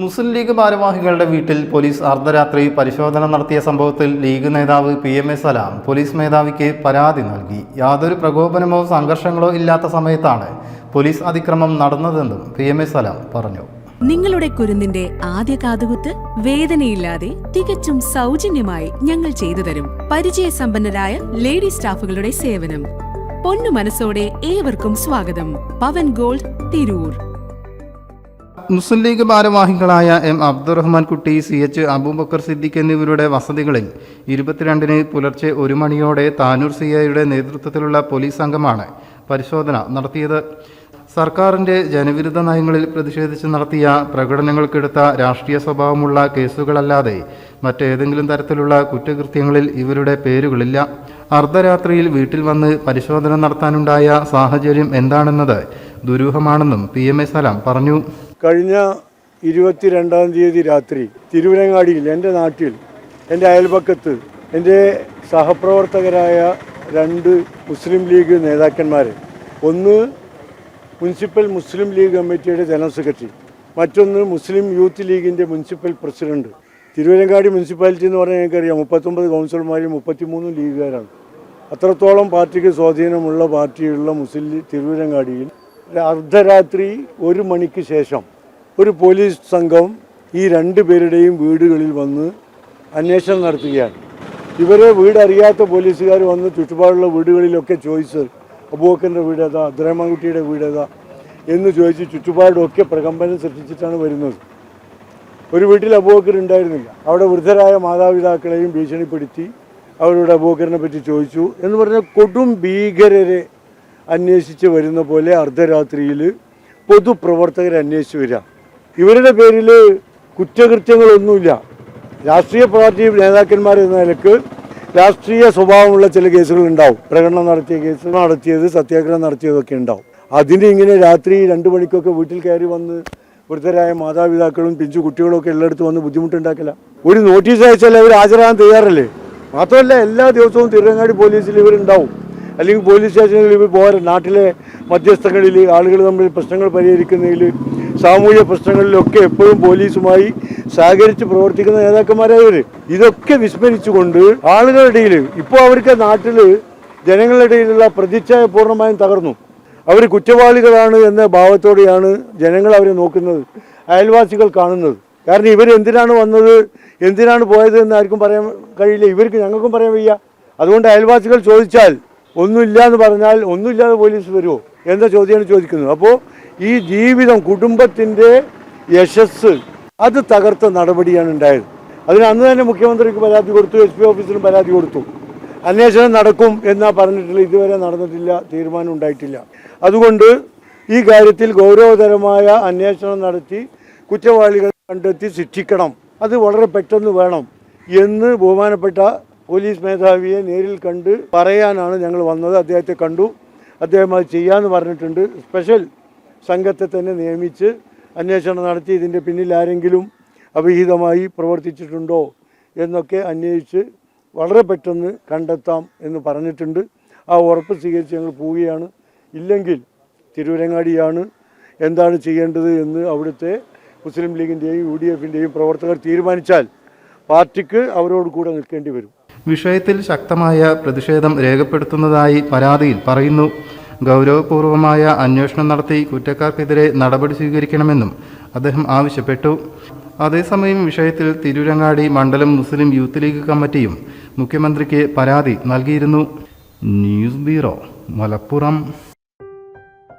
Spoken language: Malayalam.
മുസ്ലിം ലീഗ് ഭാരവാഹികളുടെ വീട്ടിൽ പോലീസ് അർദ്ധരാത്രി പരിശോധന നടത്തിയ സംഭവത്തിൽ ലീഗ് നേതാവ് P M A Salam police മേധാവിക്ക് പരാതി നൽകി. യാതൊരു പ്രകോപനമോ സംഘർഷങ്ങളോ ഇല്ലാത്ത സമയത്താണ് പോലീസ് അതിക്രമം നടന്നതെന്നും പി എം എ സലാം പറഞ്ഞു. നിങ്ങളുടെ കുരുന്നിന്റെ ആദ്യ കാതുകുത്ത് വേദനയില്ലാതെ തികച്ചും സൗജന്യമായി ഞങ്ങൾ ചെയ്തു തരും. പരിചയസമ്പന്നരായ ലേഡി സ്റ്റാഫുകളുടെ സേവനം. പൊന്നു മനസ്സോടെ ഏവർക്കും സ്വാഗതം. Pavan gold Tirur. Muslim League ഭാരവാഹികളായ M Abdurahman Kutty C H Abubakar Siddique എന്നിവരുടെ വസതികളിൽ ഇരുപത്തിരണ്ടിന് പുലർച്ചെ ഒരു മണിയോടെ താനൂർ സി ഐയുടെ നേതൃത്വത്തിലുള്ള പോലീസ് സംഘമാണ് പരിശോധന നടത്തിയത്. സർക്കാരിന്റെ ജനവിരുദ്ധ നയങ്ങളിൽ പ്രതിഷേധിച്ച് നടത്തിയ പ്രകടനങ്ങൾക്കെടുത്ത രാഷ്ട്രീയ സ്വഭാവമുള്ള കേസുകളല്ലാതെ മറ്റേതെങ്കിലും തരത്തിലുള്ള കുറ്റകൃത്യങ്ങളിൽ ഇവരുടെ പേരുകളില്ല. അർദ്ധരാത്രിയിൽ വീട്ടിൽ വന്ന് പരിശോധന നടത്താനുണ്ടായ സാഹചര്യം എന്താണെന്നത് ദുരൂഹമാണെന്നും പി എം എ സലാം പറഞ്ഞു. കഴിഞ്ഞ ഇരുപത്തിരണ്ടാം തീയതി രാത്രി തിരുവനങ്ങാടിയിൽ എന്റെ നാട്ടിൽ എന്റെ അയൽപക്കത്ത് എന്റെ സഹപ്രവർത്തകരായ രണ്ട് മുസ്ലിം ലീഗ് നേതാക്കന്മാർ ഒന്ന് മുനിസിപ്പൽ മുസ്ലിം ലീഗ് കമ്മിറ്റിയുടെ ജനറൽ സെക്രട്ടറി. മറ്റൊന്ന് മുസ്ലിം യൂത്ത് ലീഗിന്റെ മുനിസിപ്പൽ പ്രസിഡന്റ്. തിരുവനങ്ങാടി മുനിസിപ്പാലിറ്റി എന്ന് പറഞ്ഞാൽ എനിക്കറിയാം മുപ്പത്തൊമ്പത് കൗൺസിലർമാരും മുപ്പത്തിമൂന്ന് ലീഗുകാരാണ്. അത്രത്തോളം പാർട്ടിക്ക് സ്വാധീനമുള്ള പാർട്ടിയുള്ള മുസ്ലിം തിരുവനങ്ങാടിയിൽ അർദ്ധരാത്രി ഒരു മണിക്ക് ശേഷം ഒരു പോലീസ് സംഘം ഈ രണ്ട് പേരുടെയും വീടുകളിൽ വന്ന് അന്വേഷണം നടത്തുകയാണ്. ഇവരെ വീടറിയാത്ത പോലീസുകാർ വന്ന് ചുറ്റുപാടുള്ള വീടുകളിലൊക്കെ ചോദിച്ച് അബൂബക്കറിന്റെ വീട് ഏതാ? അബ്ദുറഹ്മാൻകുട്ടിയുടെ വീട് ഏതാ? എന്ന് ചോദിച്ച് ചുറ്റുപാടൊക്കെ പ്രകമ്പനം സൃഷ്ടിച്ചിട്ടാണ് വരുന്നത്. ഒരു വീട്ടിൽ അബൂബക്കർ ഉണ്ടായിരുന്നില്ല. അവിടെ വൃദ്ധരായ മാതാപിതാക്കളെയും ഭീഷണിപ്പെടുത്തി അവരോട് അബൂബക്കറിനെ പറ്റി ചോദിച്ചു എന്ന് പറഞ്ഞാൽ കൊടും ഭീകരരെ അന്വേഷിച്ച് വരുന്ന പോലെ അർദ്ധരാത്രിയിൽ പൊതുപ്രവർത്തകർ അന്വേഷിച്ച് വരിക. ഇവരുടെ പേരിൽ കുറ്റകൃത്യങ്ങളൊന്നുമില്ല. രാഷ്ട്രീയ പാർട്ടി നേതാക്കന്മാർ എന്ന നിലയ്ക്ക് രാഷ്ട്രീയ സ്വഭാവമുള്ള ചില കേസുകൾ ഉണ്ടാവും പ്രകടനം നടത്തിയ കേസ് നടത്തിയത് സത്യാഗ്രഹം നടത്തിയതൊക്കെ ഉണ്ടാവും. അതിന് ഇങ്ങനെ രാത്രി രണ്ട് മണിക്കൊക്കെ വീട്ടിൽ കയറി വന്ന് വൃദ്ധരായ മാതാപിതാക്കളും പിഞ്ചു കുട്ടികളൊക്കെ എല്ലായിടത്തും വന്ന് ബുദ്ധിമുട്ടുണ്ടാക്കില്ല ഒരു നോട്ടീസ് അയച്ചാൽ അവർ ഹാജരാകാൻ തയ്യാറല്ലേ? മാത്രമല്ല എല്ലാ ദിവസവും തിരുവങ്ങാടി പോലീസിൽ ഇവരുണ്ടാവും. അല്ലെങ്കിൽ പോലീസ് സ്റ്റേഷനിൽ ഇവർ പോരാ നാട്ടിലെ മധ്യസ്ഥങ്ങളിൽ ആളുകൾ തമ്മിൽ പ്രശ്നങ്ങൾ പരിഹരിക്കുന്നതിൽ സാമൂഹ്യ പ്രശ്നങ്ങളിലൊക്കെ എപ്പോഴും പോലീസുമായി സഹകരിച്ച് പ്രവർത്തിക്കുന്ന നേതാക്കന്മാരായവർ ഇതൊക്കെ വിസ്മരിച്ചുകൊണ്ട് ആളുകളുടെ ഇടയിൽ ഇപ്പോൾ അവർക്ക് നാട്ടിൽ ജനങ്ങളുടെ ഇടയിലുള്ള പ്രതിച്ഛായ പൂർണമായും തകർന്നു. അവർ കുറ്റവാളികളാണ് എന്ന ഭാവത്തോടെയാണ് ജനങ്ങൾ അവരെ നോക്കുന്നത് അയൽവാസികൾ കാണുന്നത്. കാരണം ഇവർ എന്തിനാണ് വന്നത് എന്തിനാണ് പോയത് എന്ന് ആർക്കും പറയാൻ കഴിയില്ല. ഇവർക്ക് ഞങ്ങൾക്കും പറയാൻ വയ്യ. അതുകൊണ്ട് അയൽവാസികൾ ചോദിച്ചാൽ ഒന്നുമില്ല എന്ന് പറഞ്ഞാൽ ഒന്നുമില്ലാതെ പോലീസ് വരുമോ എന്ന ചോദ്യമാണ് ചോദിക്കുന്നത്. അപ്പോൾ ഈ ജീവിതം കുടുംബത്തിന്റെ യശസ് അത് തകർത്ത നടപടിയാണ് ഉണ്ടായത്. അതിന് അന്ന് തന്നെ മുഖ്യമന്ത്രിക്ക് പരാതി കൊടുത്തു എസ് പി ഓഫീസിലും പരാതി കൊടുത്തു. അന്വേഷണം നടക്കും എന്നാ പറഞ്ഞിട്ടുള്ള ഇതുവരെ നടന്നിട്ടില്ല തീരുമാനം ഉണ്ടായിട്ടില്ല. അതുകൊണ്ട് ഈ കാര്യത്തിൽ ഗൗരവതരമായ അന്വേഷണം നടത്തി കുറ്റവാളികളെ കണ്ടെത്തി ശിക്ഷിക്കണം. അത് വളരെ പെട്ടെന്ന് വേണം എന്ന് ബഹുമാനപ്പെട്ട പോലീസ് മേധാവിയെ നേരിൽ കണ്ട് പറയാനാണ് ഞങ്ങൾ വന്നത്. അദ്ദേഹത്തെ കണ്ടു. അദ്ദേഹം അത് ചെയ്യാമെന്ന് പറഞ്ഞിട്ടുണ്ട്. സ്പെഷ്യൽ സംഘത്തെ തന്നെ നിയമിച്ച് അന്വേഷണം നടത്തി ഇതിന്റെ പിന്നിൽ ആരെങ്കിലും അവിഹിതമായി പ്രവർത്തിച്ചിട്ടുണ്ടോ എന്നൊക്കെ അന്വേഷിച്ച് വളരെ പെട്ടെന്ന് കണ്ടെത്താം എന്ന് പറഞ്ഞിട്ടുണ്ട്. ആ ഉറപ്പ് സ്വീകരിച്ച് ഞങ്ങൾ പോവുകയാണ്. ഇല്ലെങ്കിൽ തിരുവരങ്ങാടിയാണ് എന്താണ് ചെയ്യേണ്ടത് എന്ന് അവിടുത്തെ മുസ്ലിം ലീഗിന്റെയും യു ഡി എഫിന്റെയും പ്രവർത്തകർ തീരുമാനിച്ചാൽ പാർട്ടിക്ക് അവരോട് കൂടെ നിൽക്കേണ്ടി വരും. വിഷയത്തിൽ ശക്തമായ പ്രതിഷേധം രേഖപ്പെടുത്തുന്നതായി പരാതിയിൽ പറയുന്നു. ഗൗരവപൂർവമായ അന്വേഷണം നടത്തി കുറ്റക്കാർക്കെതിരെ നടപടി സ്വീകരിക്കണമെന്നും അദ്ദേഹം ആവശ്യപ്പെട്ടു. അതേസമയം വിഷയത്തിൽ തിരൂരങ്ങാടി മണ്ഡലം മുസ്ലിം യൂത്ത് ലീഗ് കമ്മിറ്റിയും മുഖ്യമന്ത്രിക്ക് പരാതി നൽകിയിരുന്നു. News bureau Malappuram.